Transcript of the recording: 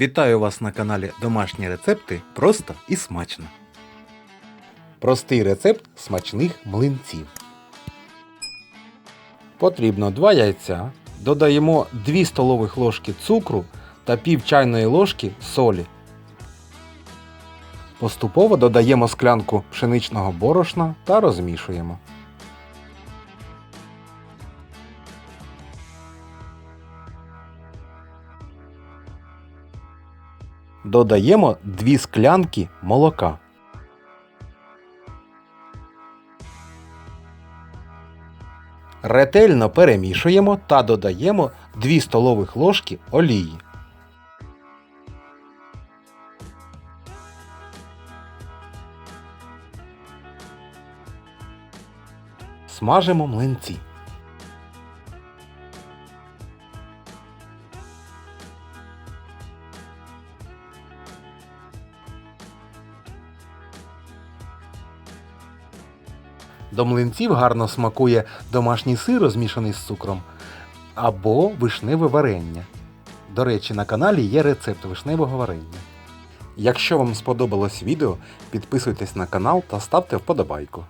Вітаю вас на каналі Домашні рецепти просто і смачно. Простий рецепт смачних млинців. Потрібно 2 яйця. Додаємо 2 столових ложки цукру та пів чайної ложки солі. Поступово додаємо склянку пшеничного борошна та розмішуємо. Додаємо 2 склянки молока. Ретельно перемішуємо та додаємо 2 столових ложки олії. Смажимо млинці. До млинців гарно смакує домашній сир, розмішаний з цукром, або вишневе варення. До речі, на каналі є рецепт вишневого варення. Якщо вам сподобалось відео, підписуйтесь на канал та ставте вподобайку.